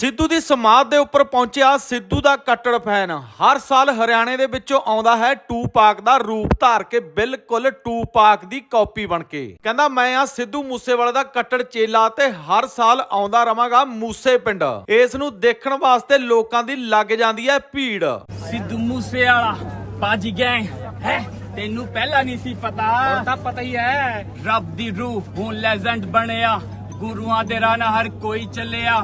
ਸਿੱਧੂ ਦੀ ਸਮਾਧ ਦੇ ਉੱਪਰ ਪਹੁੰਚਿਆ ਸਿੱਧੂ ਦਾ ਕੱਟੜ ਫੈਨ। ਹਰ ਸਾਲ ਹਰਿਆਣੇ ਦੇ ਵਿੱਚੋਂ ਆਉਂਦਾ ਹੈ ਟੂ ਪਾਕ ਦਾ ਰੂਪ ਧਾਰ ਕੇ ਬਿਲਕੁਲ ਟੂ ਪਾਕ ਦੀ ਕਾਪੀ ਬਣ ਕੇ। ਕਹਿੰਦਾ ਮੈਂ ਆ ਸਿੱਧੂ ਮੂਸੇਵਾਲੇ ਦਾ ਕੱਟੜ ਚੇਲਾ ਤੇ ਹਰ ਸਾਲ ਆਉਂਦਾ ਰਵਾਂਗਾ ਮੂਸੇ ਪਿੰਡ। ਇਸ ਨੂੰ ਦੇਖਣ ਵਾਸਤੇ ਲੋਕਾਂ ਦੀ ਲੱਗ ਜਾਂਦੀ ਹੈ ਭੀੜ। ਸਿੱਧੂ ਮੂਸੇ ਵਾਲਾ ਬਾਜੀ ਗੈਂਗ ਹੈ? ਤੈਨੂੰ ਪਹਿਲਾਂ ਨਹੀਂ ਸੀ ਪਤਾ। ਹੁਣ ਤਾਂ ਪਤਾ ਹੀ ਹੈ। ਰੱਬ ਦੀ ਰੂਹ ਹੁਣ ਲੈਜੈਂਡ ਬਣਿਆ। ਗੁਰੂਆਂ ਦੇ ਰਾਹ ਨਾਲ ਹਰ ਕੋਈ ਚੱਲਿਆ।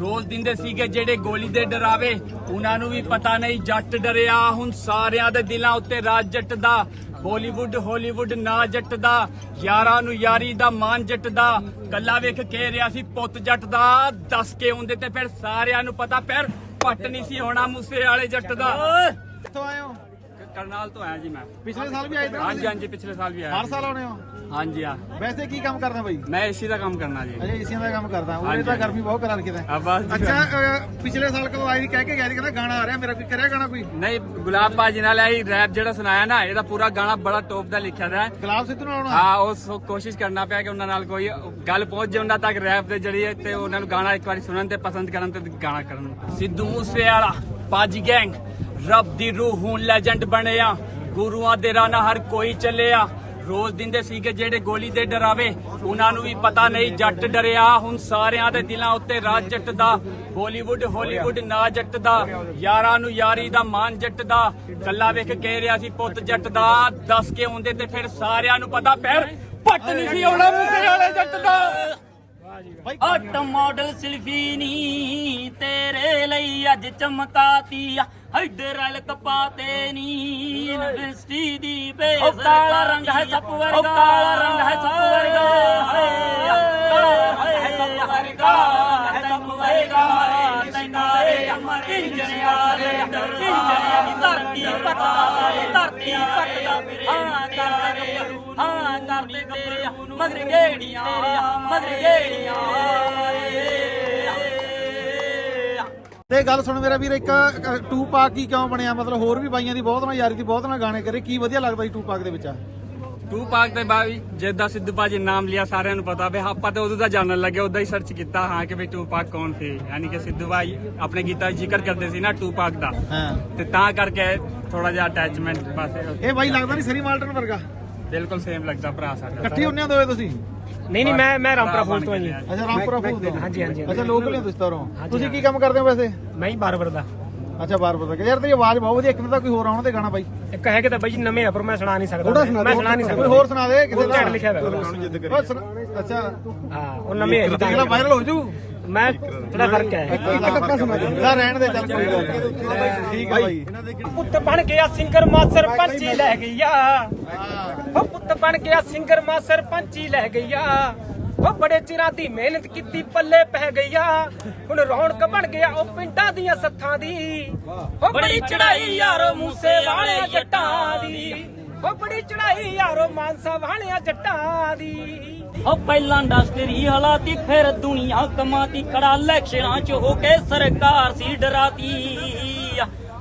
ਰੋਜ਼ ਦਿੰਦੇ ਸੀਗੇ ਜਿਹੜੇ ਗੋਲੀ ਦੇ ਡਰਾਵੇ, ਉਹਨਾਂ ਨੂੰ ਵੀ ਪਤਾ ਨਹੀਂ, ਜੱਟ ਡਰਿਆ। ਹੁਣ ਸਾਰਿਆਂ ਦੇ ਦਿਲਾਂ ਉੱਤੇ ਰਾਜ ਜੱਟ ਦਾ ਬਾਲੀਵੁੱਡ ਹਾਲੀਵੁੱਡ ਨਾ ਜੱਟ ਦਾ ਯਾਰਾਂ ਨੂੰ ਯਾਰੀ ਦਾ ਮਾਨ ਜੱਟ ਦਾ ਕੱਲਾ ਵੇਖ ਕੇ ਰਿਆ ਸੀ ਪੁੱਤ ਜੱਟ ਦਾ ਦੱਸ ਕੇ ਆਉਂਦੇ ਤੇ ਫਿਰ ਸਾਰਿਆਂ ਨੂੰ ਪਤਾ, ਫਿਰ ਪੱਟ ਨਹੀਂ ਸੀ ਹੋਣਾ ਮੂਸੇ ਵਾਲੇ ਜੱਟ ਦਾ। ਕਿੱਥੋਂ ਆਏ ਕਰਨਾਲ ਤੋਂ ਆਇਆ ਜੀ ਮੈਂ। ਪਿਛਲੇ ਸਾਲ ਵੀ ਆਏ ਸੀ ਹਾਂਜੀ ਹਾਂਜੀ ਪਿਛਲੇ ਸਾਲ ਵੀ ਆਇਆ ਹਰ ਸਾਲ ਆਉਣੇ ਹੋ? ਹਾਂਜੀ ਆ ਵੈਸੇ ਕੀ ਕੰਮ ਕਰਦਾ ਬਾਈ? ਮੈਂ ਇਸੀ ਦਾ ਕੰਮ ਕਰਨਾ ਜੀ। ਅਜੇ ਏਸੀਆਂ ਦਾ ਕੰਮ ਕਰਦਾ। ਉਹਨੇ ਤਾਂ। ਗਰਮੀ ਬਹੁਤ ਕਰਾ ਰੱਖੀ ਆ ਬਸ ਜੀ। ਅੱਛਾ ਪਿਛਲੇ ਸਾਲ ਕਦੋਂ ਆਈ ਸੀ? ਕਹਿ ਕੇ ਗਿਆ ਸੀ ਕਹਿੰਦਾ ਗਾਣਾ ਆ ਰਿਹਾ ਮੇਰਾ ਕੋਈ ਕਰਿਆ ਗਾਣਾ ਕੋਈ? ਨਹੀਂ ਗੁਲਾਬ ਬਾਜੀ ਨਾਲ ਆਈ ਰੈਪ ਜਿਹੜਾ ਸੁਣਾਇਆ ਨਾ ਇਹਦਾ ਪੂਰਾ ਗਾਣਾ ਬੜਾ ਟੌਪ ਦਾ ਲਿਖਿਆ ਦਾ ਹੈ। ਗੁਲਾਬ ਸਿੱਧੂ ਨਾਲ ਆਉਣਾ? ਹਾਂ ਉਹ ਸੋ- ਕੋਸ਼ਿਸ਼ ਕਰਨਾ ਪਿਆ ਕਿ ਉਹਨਾਂ ਨਾਲ ਕੋਈ ਗੱਲ ਪਹੁੰਚ ਜਾਏ ਉਹਨਾਂ ਤੱਕ ਰੈਪ ਦੇ ਜਰੀਏ ਤੇ ਉਹਨਾਂ ਨੂੰ ਗਾਣਾ ਇੱਕ ਵਾਰੀ ਸੁਣਨ ਤੇ ਪਸੰਦ ਕਰਨ ਤੇ ਗਾਣਾ ਕਰਨ ਸਿੱਧੂ ਮੂਸੇ ਵਾਲਾ ਬਾਜੀ ਗੈਂਗ ਰੱਬ ਦੀ ਰੂਹ ਹੁਣ ਲੈਜੈਂਡ ਬਣਿਆ। ਗੁਰੂਆਂ ਦੇ ਰਾਹ ਨਾਲ ਹਰ ਕੋਈ ਚੱਲਿਆ। ਰੋਜ਼ ਦਿੰਦੇ ਸੀਗੇ ਜਿਹੜੇ ਗੋਲੀ ਦੇ ਡਰਾਵੇ, ਉਹਨਾਂ ਨੂੰ ਵੀ ਪਤਾ ਨਹੀਂ, ਜੱਟ ਡਰਿਆ ਹੁਣ ਸਾਰਿਆਂ ਦੇ ਦਿਲਾਂ ਉੱਤੇ ਰਾਜ ਜੱਟ ਦਾ ਬਾਲੀਵੁੱਡ ਹਾਲੀਵੁੱਡ ਨਾ ਜੱਟ ਦਾ ਯਾਰਾਂ ਨੂੰ ਯਾਰੀ ਦਾ ਮਾਨ ਜੱਟ ਦਾ ਕੱਲਾ ਵੇਖ ਕੇ ਰਿਆ ਸੀ, ਪੁੱਤ ਜੱਟ ਦਾ ਦੱਸ ਕੇ ਆਉਂਦੇ ਤੇ ਫਿਰ ਸਾਰਿਆਂ ਨੂੰ ਪਤਾ, ਪੈਰ ਪੱਟ ਨਹੀਂ ਸੀ ਆਉਣਾ, ਮੂਸੇ ਵਾਲੇ ਜੱਟ ਦਾ ਹਟ ਮਾਡਲ ਸਿਲਫੀ ਨੀ। ਤੇਰੇ ਲਈ ਅੱਜ ਚਮਕਾਤੀ ਆ। ਹਾਈਡਰਲ ਕਪਾਤੇ ਨੀ ਯੂਨੀਵਰਸਿਟੀ ਦੀ ਬੇਸ ਉਹ ਕਾਲਾ ਰੰਗ ਹੈ ਸੱਪ ਵਰਗਾ। ਉਹ ਕਾਲਾ ਰੰਗ ਹੈ ਸੱਪ ਵਰਗਾ। ਹਾਏ ਕਾਲਾ ਹੈ ਸੱਪ ਵਰਗਾ। ਹੈ ਸੱਪ ਵਰਗਾ। ਤੈਨਾਰੇ ਇੰਜਣਿਆ ਦੇ ਇੰਜਣਿਆ ਦੀ ਧਰਤੀ ਪਤਾ ਧਰਤੀ ਪੱਟਦਾ ਹਾਂ ਕਰਦੇ ਹਾਂ ਕਰਦੇ ਤੇਰੇ ਮਗਰ ਗੇੜੀਆਂ ਮਗਰ ਗੇੜੀਆਂ ਤੇ ਗੱਲ ਸੁਣ ਮੇਰਾ ਵੀਰ ਇੱਕ ਟੂ ਪਾਕ ਕੀ ਕਿਉਂ ਬਣਿਆ? ਮਤਲਬ ਹੋਰ ਵੀ ਬਾਈਆਂ ਦੀ ਬਹੁਤ ਨਾਲ ਯਾਰੀ ਦੀ ਬਹੁਤ ਨਾਲ ਗਾਣੇ ਕਰੇ। ਕੀ ਵਧੀਆ ਲੱਗਦਾ ਜੀ ਟੂ ਪਾਕ ਦੇ ਵਿੱਚ? ਆ ਟੂ ਪਾਕ ਦੇ ਬਾਈ ਜਿੱਦਾਂ ਸਿੱਧੂ ਬਾਜੀ ਨਾਮ ਲਿਆ ਸਾਰਿਆਂ ਨੂੰ ਪਤਾ ਵੀ ਆਪਾਂ ਤੇ ਉਦੋਂ ਦਾ ਜਾਣਨ ਲੱਗੇ ਉਦਾਂ ਹੀ ਸਰਚ ਕੀਤਾ ਹਾਂ ਕਿ ਵੀ ਟੂ ਪਾਕ ਕੌਣ ਸੀ। ਯਾਨੀ ਕਿ ਸਿੱਧੂ ਬਾਈ ਆਪਣੇ ਗੀਤਾਂ 'ਚ ਜ਼ਿਕਰ ਕਰਦੇ ਸੀ ਨਾ ਟੂ ਪਾਕ ਦਾ। ਹਾਂ। ਤੇ ਤਾਂ ਕਰਕੇ ਥੋੜਾ ਜਿਹਾ ਅਟੈਚਮੈਂਟ ਬਸ ਇਹ ਬਾਈ ਲੱਗਦਾ ਨਹੀਂ ਸਰੀ ਮਾਲਟਨ ਵਰਗਾ? ਬਿਲਕੁਲ ਸੇਮ ਲੱਗਦਾ ਭਰਾ ਸਾਡਾ ਇਕੱਠੇ ਹੁੰਨੇ ਦੋਏ ਤੁਸੀਂ? ਨਹੀਂ ਨਹੀਂ ਮੈਂ ਮੈਂ ਰਾਮਪੁਰਾ ਫੂਲ ਤੋਂ ਹਾਂ। ਜੀ ਅੱਛਾ ਰਾਮਪੁਰਾ ਫੂਲ ਦੇ ਹਾਂਜੀ, ਹਾਂਜੀ, ਅੱਛਾ ਲੋਕਲ ਹੀ ਤੁਸੀਂ ਤਾਰੋਂ ਤੁਸੀਂ ਕੀ ਕੰਮ ਕਰਦੇ ਹੋ ਵੈਸੇ? ਮੈਂ ਹੀ ਬਾਰਬਰ ਦਾ। ਅੱਛਾ ਬਾਰ ਬਾਰ ਯਾਰ ਤੇਰੀ ਆਵਾਜ਼ ਬਹੁਤ ਵਧੀਆ ਇੱਕ ਮਿੰਟ ਦਾ ਕੋਈ ਹੋਰ ਆਉਣ ਤੇ ਗਾਣਾ ਬਾਈ। ਇੱਕ ਹੈ ਕਿ ਤਾਂ ਬਾਈ ਜੀ ਨਵੇਂ ਆ ਪਰ ਮੈਂ ਸੁਣਾ ਨਹੀਂ ਸਕਦਾ। ਥੋੜਾ ਸੁਣਾ ਮੈਂ ਸੁਣਾ ਨਹੀਂ ਕੋਈ ਸਕਦਾ। ਹੋਰ ਸੁਣਾ ਦੇ ਕਿਸੇ ਦਾ। ਲਿਖਿਆ ਹੋਇਆ। ਉਹ ਸੁਣਾ- ਅੱਛਾ। ਹਾਂ ਉਹ ਨਵੇਂ ਆ ਜੀ ਤਾਂ ਅਗਲਾ ਵਾਇਰਲ ਹੋ ਜੂ। ਮੈਂ ਥੋੜਾ ਫ਼ਰਕ ਹੈ। ਇੱਕ ਟੱਕਾ ਸੁਣਾ ਦੇ। ਲੈ ਰਹਿਣ ਦੇ ਚੱਲ ਕੋਈ ਗੱਲ। ਠੀਕ ਹੈ ਬਾਈ ਪੁੱਤ ਬਣ ਗਿਆ ਸਿੰਗਰ ਮਾਸਰ ਪੰਚੀ ਲੈ ਗਈਆ। ਉਹ ਪੁੱਤ ਬਣ ਗਿਆ ਸਿੰਗਰ ਮਾਸਰ ਪੰਚੀ ਲੈ ਗਈਆ। ਉਹ ਬੜੇ ਚਿਰਾਂ ਦੀ ਮਿਹਨਤ ਕੀਤੀ ਪੱਲੇ ਪੈ ਗਈਆ ਹੁਣ ਰੌਣਕ ਬਣ ਗਿਆ ਉਹ ਪਿੰਡਾਂ ਦੀਆਂ ਸੱਥਾਂ ਦੀ। ਉਹ ਬੜੀ ਚੜਾਈ ਯਾਰੋ ਮੂਸੇ ਵਾਲੇ ਜੱਟਾਂ ਦੀ। ਉਹ ਬੜੀ ਚੜਾਈ ਯਾਰੋ ਮਾਨਸਾ ਵਾਲਿਆਂ ਜੱਟਾਂ ਦੀ। ਉਹ ਪਹਿਲਾਂ ਇੰਡਸਟਰੀ ਹਾਲਾਤੀ ਫਿਰ ਦੁਨੀਆ ਕਮਾਤੀ। ਖੜਾ ਇਲੈਕਸ਼ਨਾਂ ਚ ਹੋ ਕੇ ਸਰਕਾਰ ਸੀ ਡਰਾਤੀ।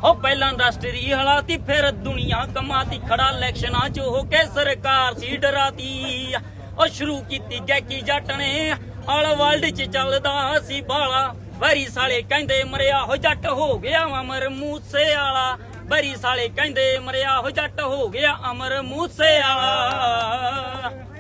ਉਹ ਪਹਿਲਾਂ ਇੰਡਸਟਰੀ ਹਾਲਾਤੀ ਫਿਰ ਦੁਨੀਆ ਕਮਾਤੀ। ਖੜਾ ਇਲੈਕਸ਼ਨਾਂ ਚ ਹੋ ਕੇ ਸਰਕਾਰ ਸੀ ਡਰਾਤੀ। ਉਹ ਸ਼ੁਰੂ ਕੀਤੀ ਗੈਕੀ ਜੱਟ ਨੇ। ਆਲ ਵਰਲਡ ਚ ਚੱਲਦਾ ਸੀ ਬਾਲਾ। ਬਰੀ ਸਾਲੇ ਕਹਿੰਦੇ ਮਰਿਆ ਹੋ ਜੱਟ ਹੋ ਗਿਆ ਅਮਰ ਮੂਸੇ ਵਾਲਾ ਬਰੀ ਸਾਲੇ ਕਹਿੰਦੇ ਮਰਿਆ ਹੋ ਜੱਟ ਹੋ ਗਿਆ ਅਮਰ ਮੂਸੇ ਵਾਲਾ